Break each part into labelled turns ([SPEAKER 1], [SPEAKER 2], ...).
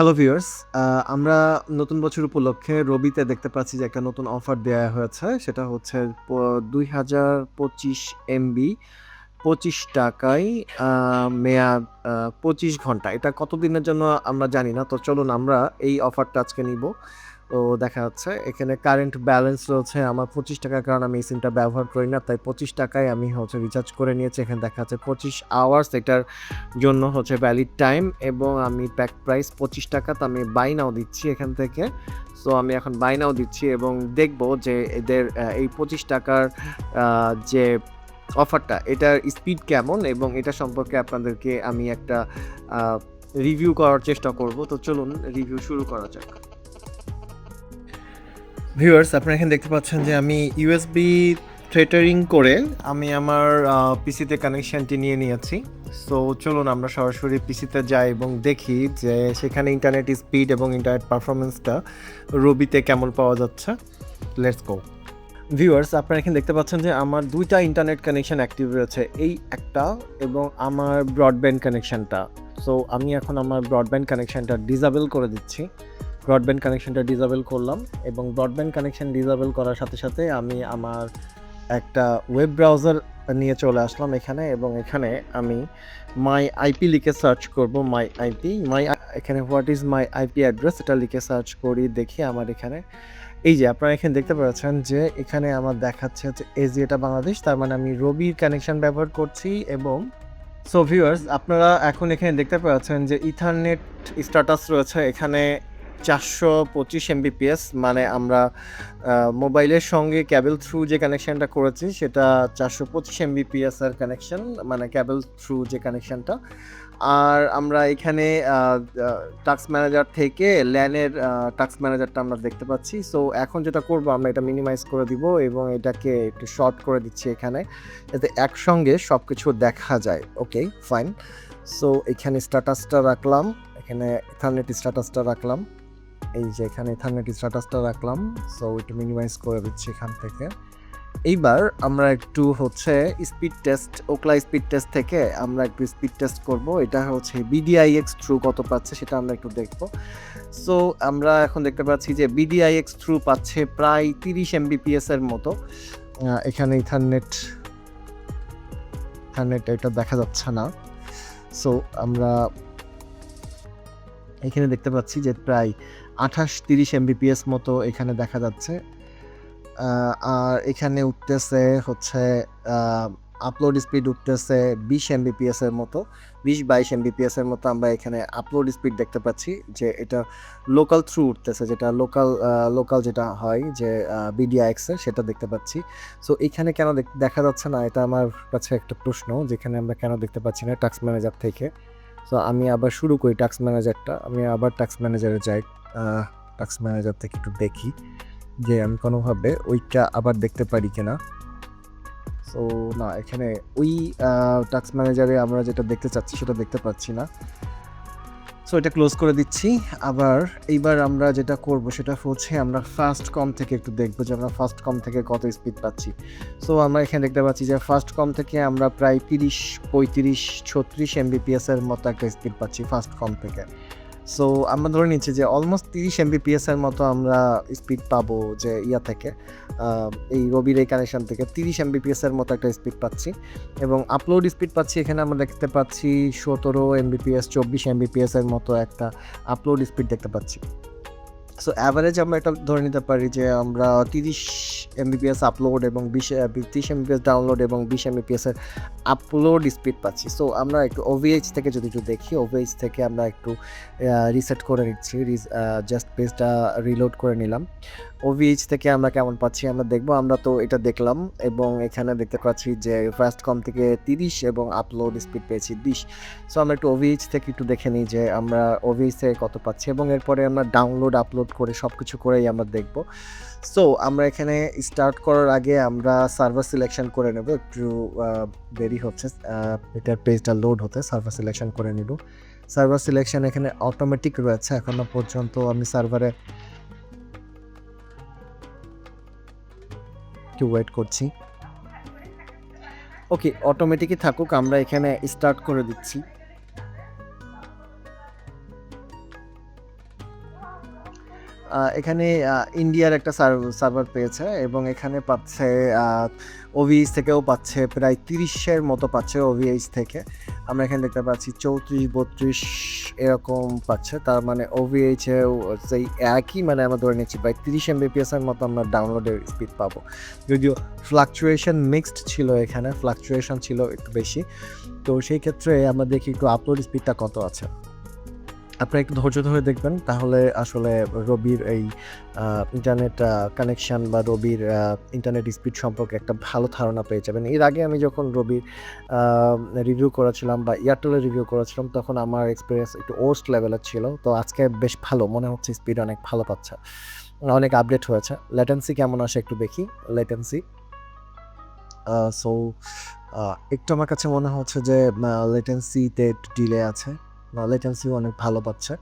[SPEAKER 1] Hello viewers আমরা নতুন বছর উপলক্ষে রবিতে দেখতে পাচ্ছি যে একটা নতুন অফার দেওয়া হয়েছে। সেটা হচ্ছে দুই হাজার পঁচিশ এমবি পঁচিশ টাকায় মেয়াদ পঁচিশ ঘণ্টা। এটা কতদিনের জন্য আমরা জানি না, তো চলুন আমরা এই অফারটা আজকে নিব। তো দেখা যাচ্ছে এখানে কারেন্ট ব্যালেন্স রয়েছে আমার পঁচিশ টাকার কারণ আমি এই সিমটা ব্যবহার করি না, তাই পঁচিশ টাকায় আমি হচ্ছে রিচার্জ করে নিয়েছি। এখানে দেখা যাচ্ছে পঁচিশ আওয়ার্স এটার জন্য হচ্ছে ভ্যালিড টাইম এবং আমি প্যাক প্রাইস পঁচিশ টাকা তো আমি বাই নাও দিচ্ছি এখান থেকে। সো আমি এখন বাই নাও দিচ্ছি এবং দেখব যে এদের এই পঁচিশ টাকার যে অফারটা এটার স্পিড কেমন এবং এটা সম্পর্কে আপনাদেরকে আমি একটা রিভিউ করার চেষ্টা করব। তো চলুন রিভিউ শুরু করা যাক। ভিউয়ার্স আপনারা এখানে দেখতে পাচ্ছেন যে আমি ইউএসবি থ্রেটারিং করে আমি আমার পিসিতে কানেকশনটি নিয়ে নিয়েছি। সো চলুন আমরা সরাসরি পিসিতে যাই এবং দেখি যে সেখানে ইন্টারনেট স্পিড এবং ইন্টারনেট পারফরমেন্সটা রবিতে কেমন পাওয়া যাচ্ছে। লেটস গো ভিউয়ার্স আপনারা এখানে দেখতে পাচ্ছেন যে আমার দুইটা ইন্টারনেট কানেকশন অ্যাক্টিভ রয়েছে। এই একটা এবং আমার ব্রডব্যান্ড কানেকশনটা সো আমি এখন আমার ব্রডব্যান্ড কানেকশনটা ডিসেবল করে দিচ্ছি। ব্রডব্যান্ড কানেকশনটা ডিসেবল করলাম এবং ব্রডব্যান্ড কানেকশন ডিসেবল করার সাথে সাথে আমি আমার একটা ওয়েব ব্রাউজার নিয়ে চলে আসলাম এখানে এবং এখানে আমি মাই আইপি লিখে সার্চ করব মাই আইপি মাই এখানে what is my IP address এটা লিখে সার্চ করি, দেখি আমার এখানে। এই যে আপনারা এখানে দেখতে পাচ্ছেন যে এখানে আমার দেখাচ্ছে হচ্ছে এজি এটা বাংলাদেশ, তার মানে আমি রবির কানেকশন ব্যবহার করছি এবং সো ভিউয়ার্স আপনারা এখন এখানে দেখতে পাচ্ছেন যে ইথারনেট স্ট্যাটাস রয়েছে এখানে চারশো পঁচিশ এমবিপিএস মানে আমরা মোবাইলের সঙ্গে ক্যাবেল থ্রু যে কানেকশনটা করেছি, সেটা চারশো পঁচিশ এমবিপিএস এর কানেকশন মানে ক্যাবেল থ্রু যে কানেকশনটা আর আমরা এখানে টাক্স ম্যানেজার থেকে ল্যানের টাক্স ম্যানেজারটা আমরা দেখতে পাচ্ছি। সো এখন যেটা করব, আমরা এটা মিনিমাইজ করে দিব এবং এটাকে একটু শর্ট করে দিচ্ছি এখানে, যাতে একসঙ্গে সব কিছু দেখা যায়। ওকে ফাইন সো এখানে স্ট্যাটাসটা রাখলাম। এখানে ইথারনেট স্ট্যাটাসটা রাখলাম। এই যে এখানে ইথারনেট স্ট্যাটাসটা রাখলাম সো এটা মিনিমাইজ করে দিচ্ছি এখান থেকে। এইবার আমরা একটু হচ্ছে speed test Ookla speed test থেকে আমরা একটু স্পিড টেস্ট করব। এটা হচ্ছে বিডিআইএক্স থ্রু কত পাচ্ছে সেটা আমরা একটু দেখব। সো আমরা এখন দেখতে পাচ্ছি যে বিডিআইএক্স থ্রু পাচ্ছে প্রায় তিরিশ এমবিপিএস এর মতো। এখানে ইথারনেট ইথারনেট এটা দেখা যাচ্ছে না। সো আমরা এখানে দেখতে পাচ্ছি যে প্রায় আঠাশ তিরিশ এমবিপিএস মতো এখানে দেখা যাচ্ছে। আর এখানে উঠতেছে হচ্ছে আপলোড স্পিড উঠতেছে বিশ এমবিপিএস এর মতো, বিশ বাইশ এমবিপিএস এর মতো আমরা এখানে আপলোড স্পিড দেখতে পাচ্ছি যে এটা লোকাল থ্রু উঠতেছে, যেটা লোকাল লোকাল যেটা হয় যে বিডিআইএক্স এর সেটা দেখতে পাচ্ছি। সো এখানে কেন দেখা যাচ্ছে না, এটা আমার কাছে একটা প্রশ্ন, যেখানে আমরা কেন দেখতে পাচ্ছি না টাক্স ম্যানেজার থেকে। সো আমি আবার শুরু করি টাক্স ম্যানেজারটা আমি আবার টাক্স ম্যানেজারে যাই। টাক্স ম্যানেজার থেকে একটু দেখি যে আমি কোনোভাবে ওইটা আবার দেখতে পারি কিনা। সো না, এখানে ওই টাক্স ম্যানেজারে আমরা যেটা দেখতে চাচ্ছি সেটা দেখতে পাচ্ছি না। সো এটা ক্লোজ করে দিচ্ছি। আবার এইবার আমরা যেটা করব সেটা হচ্ছে আমরা ফার্স্ট কম থেকে একটু দেখব যে আমরা ফার্স্ট কম থেকে কত স্পিড পাচ্ছি। সো আমরা এখানে দেখতে পাচ্ছি যে ফার্স্ট কম থেকে আমরা প্রায় তিরিশ, পঁয়ত্রিশ, ছত্রিশ এমবিপিএসের মতো একটা স্পিড পাচ্ছি ফার্স্ট কম থেকে। সো আমরা ধরে নিচ্ছি যে অলমোস্ট তিরিশ এমবিপিএস এর মতো আমরা স্পিড পাবো যে ইয়া থেকে এই রবির এই কানেকশন থেকে তিরিশ এমবিপিএস এর মতো একটা স্পিড পাচ্ছি। এবং আপলোড স্পিড পাচ্ছি, এখানে আমরা দেখতে পাচ্ছি সতেরো এমবিপিএস চব্বিশ এমবিপিএস এর মতো একটা আপলোড স্পিড দেখতে পাচ্ছি। সো অ্যাভারেজ আমরা এটা ধরে নিতে পারি যে আমরা তিরিশ এমবিপিএস আপলোড এবং বিশ তিরিশ এমবিপিএস ডাউনলোড এবং বিশ এমবিপিএস এর আপলোড স্পিড পাচ্ছি। সো আমরা একটু ওভিএইচ থেকে যদি একটু দেখি ওভিএইচ থেকে আমরা একটু রিসেট করে নিচ্ছি জাস্ট পেজটা রিলোড করে নিলাম। ওভিএইচ থেকে আমরা কেমন পাচ্ছি আমরা দেখব, আমরা তো এটা দেখলাম এবং এখানে দেখতে পাচ্ছি যে ফার্স্ট কম থেকে তিরিশ এবং আপলোড স্পিড পেয়েছি বিশ। সো আমরা একটু ওভিএইচ থেকে একটু দেখে নিই যে আমরা ওভিএইচ থেকে কত পাচ্ছি এবং এরপরে আমরা ডাউনলোড আপলোড করে সব কিছু করেই আমরা দেখব। সো আমরা এখানে স্টার্ট করার আগে আমরা সার্ভার সিলেকশন করে নেব। একটু দেরি হচ্ছে এটার পেজটা লোড হতে সার্ভার সিলেকশন করে নিব। সার্ভার সিলেকশন এখানে অটোমেটিক রয়েছে, এখনও পর্যন্ত আমি সার্ভারে একটু ওয়েট করছি। ওকে অটোমেটিকই থাকুক, আমরা এখানে স্টার্ট করে দিচ্ছি। এখানে ইন্ডিয়ার একটা সার্ভার পেয়েছে এবং এখানে পাচ্ছে ওভিএইচ থেকেও পাচ্ছে প্রায় তিরিশের মতো পাচ্ছে ওভিএইচ থেকে। আমরা এখানে দেখতে পাচ্ছি চৌত্রিশ, বত্রিশ এরকম পাচ্ছে। তার মানে ওভিএইচেও সেই একই মানে আমরা ধরে নিচ্ছি প্রায় তিরিশ এমবিপিএস এর মতো আমরা ডাউনলোডের স্পিড পাবো। যদিও ফ্লাকচুয়েশন মিক্সড ছিল এখানে ফ্লাকচুয়েশন ছিল একটু বেশি। তো সেই ক্ষেত্রে আমরা দেখি একটু আপলোড স্পিডটা কত আছে। আপনারা একটু ধৈর্য ধরে দেখবেন, তাহলে আসলে রবির এই ইন্টারনেট কানেকশন বা রবির ইন্টারনেট স্পিড সম্পর্কে একটা ভালো ধারণা পেয়ে যাবেন। এর আগে আমি যখন রবির রিভিউ করেছিলাম বা এয়ারটেলের রিভিউ করেছিলাম, তখন আমার এক্সপিরিয়েন্স একটু ওস্ট লেভেলের ছিল। তো আজকে বেশ ভালো, মনে হচ্ছে স্পিড অনেক ভালো পাচ্ছে। অনেক আপডেট হয়েছে। লেটেন্সি কেমন আসে একটু দেখি। লেটেন্সি সো একটু আমার কাছে মনে হচ্ছে যে লেটেন্সিতে একটু ডিলে আছে। লেটেন্সিও অনেক ভালো পাচ্ছে।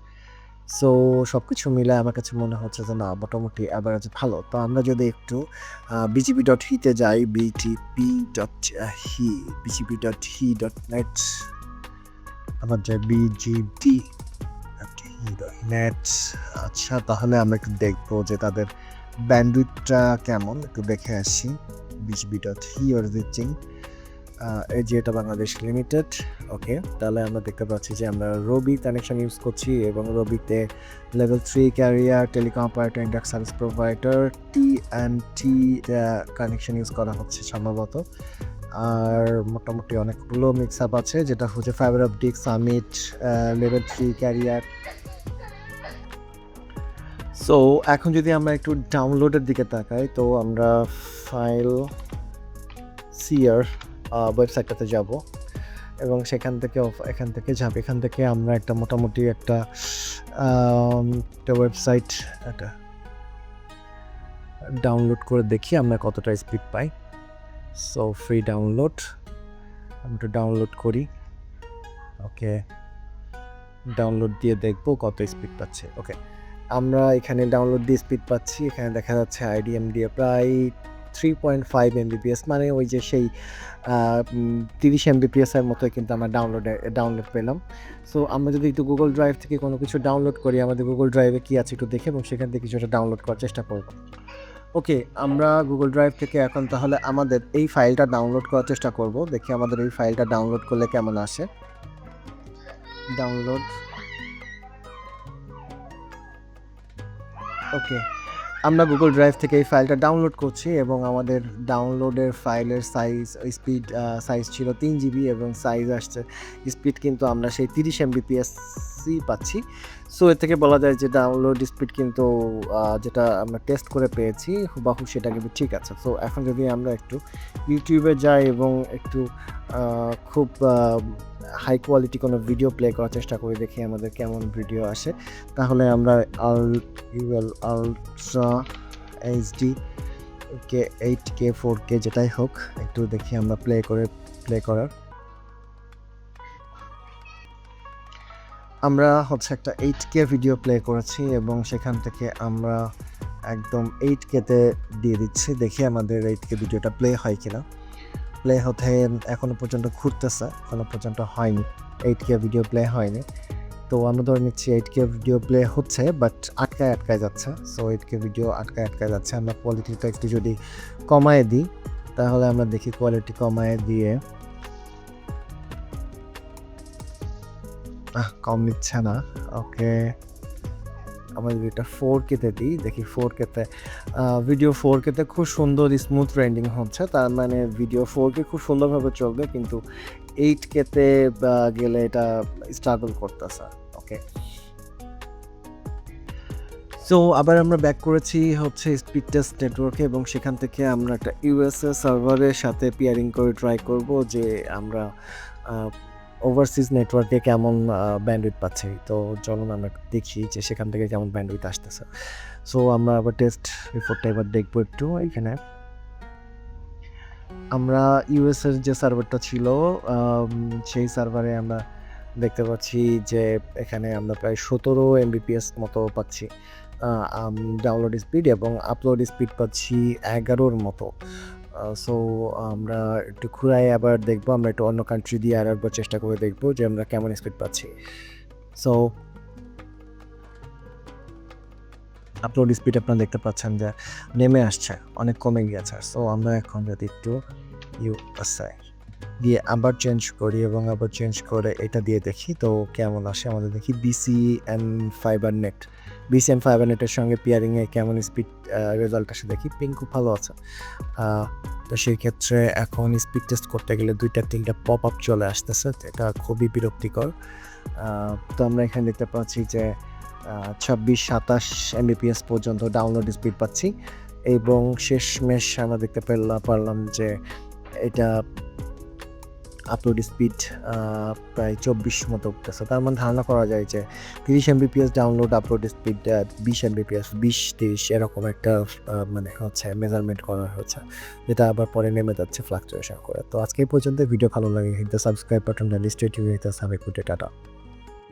[SPEAKER 1] সো সব কিছু মিলে আমার কাছে মনে হচ্ছে যে না, মোটামুটি অ্যাভারেজ ভালো। তো আমরা যদি একটু বিজিবি ডট হিতে যাই বিটিপি ডট হি বিজিবি ডট হি ডট নেট আমার যে বিজিডি নেট আচ্ছা তাহলে আমরা একটু দেখব যে তাদের ব্যান্ডউইথটা কেমন, একটু দেখে আসি। বিজিবি ডট হি ওর রিচিং এই যে এটা বাংলাদেশ লিমিটেড, ওকে? তাহলে আমরা দেখতে পাচ্ছি যে আমরা রবি কানেকশন ইউজ করছি এবং রবিতে level three carrier telecom operator induct service provider T and T connection use করা হচ্ছে সম্ভবত। আর মোটামুটি অনেকগুলো মিক্স আপ আছে, যেটা হচ্ছে fibre optic Summit level three carrier so এখন যদি আমরা একটু ডাউনলোডের দিকে তাকাই, তো আমরা ফাইল সিয়ার ওয়েবসাইটটাতে যাব এবং সেখান থেকে এখান থেকে যাব। এখান থেকে আমরা একটা মোটামুটি একটা একটা ওয়েবসাইট একটা ডাউনলোড করে দেখি আমরা কতটা স্পিড পাই। সো ফ্রি ডাউনলোড আমরা ডাউনলোড করি। ওকে ডাউনলোড দিয়ে দেখব কত স্পিড পাচ্ছে। ওকে আমরা এখানে ডাউনলোড দিয়ে স্পিড পাচ্ছি। এখানে দেখা যাচ্ছে আইডিএম দিয়ে প্রায় থ্রি পয়েন্ট ফাইভ এমবিপিএস মানে ওই যে সেই তিরিশ এমবিপিএস এর মতো কিন্তু আমরা ডাউনলোডে ডাউনলোড পেলাম। সো আমরা যদি একটু গুগল ড্রাইভ থেকে কোনো কিছু ডাউনলোড করি, আমাদের গুগল ড্রাইভে কী আছে একটু দেখে এবং সেখান থেকে কিছুটা ডাউনলোড করার চেষ্টা করব। ওকে আমরা গুগল ড্রাইভ থেকে এখন তাহলে আমাদের এই ফাইলটা ডাউনলোড করার চেষ্টা করব। দেখি আমাদের এই ফাইলটা ডাউনলোড করলে কেমন আসে। ডাউনলোড ওকে আমরা গুগল ড্রাইভ থেকে এই ফাইলটা ডাউনলোড করছি এবং আমাদের ডাউনলোডের ফাইলের সাইজ স্পিড সাইজ ছিল তিন জিবি এবং সাইজ আসছে স্পিড কিন্তু আমরা সেই তিরিশ এমবিপিএসই পাচ্ছি। সো এর থেকে বলা যায় যে ডাউনলোড স্পিড কিন্তু যেটা আমরা টেস্ট করে পেয়েছি, হুবাহু সেটা কিন্তু ঠিক আছে। সো এখন যদি আমরা একটু ইউটিউবে যাই এবং একটু খুব হাই কোয়ালিটি কোনো ভিডিও প্লে করার চেষ্টা করি, দেখি আমাদের কেমন ভিডিও আসে। তাহলে আমরা আল UL ultra HD K eight K four K যেটাই হোক, একটু দেখি আমরা প্লে করে প্লে করার। আমরা হচ্ছে একটা এইট কে ভিডিও প্লে করেছি এবং সেখান থেকে আমরা একদম এইট কেতে দিয়ে দিচ্ছি, দেখি আমাদের এইট কে ভিডিওটা প্লে হয় কিনা। প্লে হতে এখনও পর্যন্ত ঘুরতেছে, এখনও পর্যন্ত হয়নি। এইট কে ভিডিও প্লে হয়নি। তো আমরা ধরে নিচ্ছি এইট কে ভিডিও প্লে হচ্ছে বাট আটকায় আটকায় যাচ্ছে। সো এইট কে ভিডিও আটকায় আটকায় যাচ্ছে। আমরা কোয়ালিটিটা একটু যদি কমায় দিই, তাহলে আমরা দেখি কোয়ালিটি কমায় দিয়ে। কম নিচ্ছে না। ওকে যদি এটা ফোর কেতে দিই, দেখি ফোর কেতে ভিডিও ফোর কেতে খুব সুন্দর স্মুথ রেন্ডিং হচ্ছে, তার মানে ভিডিও ফোর কে খুব সুন্দরভাবে চলবে, কিন্তু এইট কেতে গেলে এটা স্ট্রাগল করতেছে ওকে সো আবার আমরা ব্যাক করেছি হচ্ছে স্পিড টেস্ট নেটওয়ার্কে এবং সেখান থেকে আমরা একটা ইউএসএ সার্ভারের সাথে পিয়ারিং করে ট্রাই করব, যে আমরা ওভারসিজ নেটওয়ার্কে কেমন ব্যান্ডউইথ পাচ্ছে? তো চলুন আমরা দেখি যে সেখান থেকে কেমন ব্যান্ডউইথ আসতেছে। সো আমরা আবার টেস্ট রিপোর্টটা এবার দেখব একটু এখানে। আমরা ইউএস এর যে সার্ভারটা ছিল সেই সার্ভারে আমরা দেখতে পাচ্ছি যে এখানে আমরা প্রায় সতেরো এমবিপিএস মতো পাচ্ছি। ডাউনলোড স্পিড এবং আপলোড স্পিড পাচ্ছি এগারোর মতো। সো আমরা একটু ঘুরাই, আবার দেখব, আমরা একটু অন্য কান্ট্রি দিয়ে আর একবার চেষ্টা করে দেখব যে আমরা কেমন স্পিড পাচ্ছি। সো আপলোড স্পিড আপনারা দেখতে পাচ্ছেন যে নেমে আসছে, অনেক কমে গিয়েছে। সো আমরা এখন যদি একটু ইউ আসাই দিয়ে আবার চেঞ্জ করি এবং আবার চেঞ্জ করে এটা দিয়ে দেখি, তো কেমন আসে আমাদের দেখি BC and fibre net BC five নেটের সঙ্গে পিয়ারিংয়ে কেমন স্পিড রেজাল্ট আসে দেখি। পিং খুব ভালো আছে। তো সেই ক্ষেত্রে এখন স্পিড টেস্ট করতে গেলে দুইটা, তিনটা পপ আপ চলে আসতেছে এটা খুবই বিরক্তিকর। তো আমরা এখানে দেখতে পাচ্ছি যে ছাব্বিশ, সাতাশ এমবিপিএস পর্যন্ত ডাউনলোড স্পিড পাচ্ছি। এবং শেষমেশ আমরা দেখতে পেলাম, পারলাম যে এটা আপলোড স্পিড প্রায় চব্বিশ মতো উঠতেছে। তার মানে ধারণা করা যায় যে তিরিশ এমবিপিএস ডাউনলোড আপলোড স্পিড বিশ এমবিপিএস বিশ, তিরিশ এরকম একটা মানে হচ্ছে মেজারমেন্ট করা হচ্ছে যেটা আবার পরে নেমে যাচ্ছে ফ্লাকচুয়েশন করে। তো আজকে পর্যন্ত ভিডিও ভালো লাগে কিন্তু সাবস্ক্রাইব বাটনটা হিট দ্য টাটা।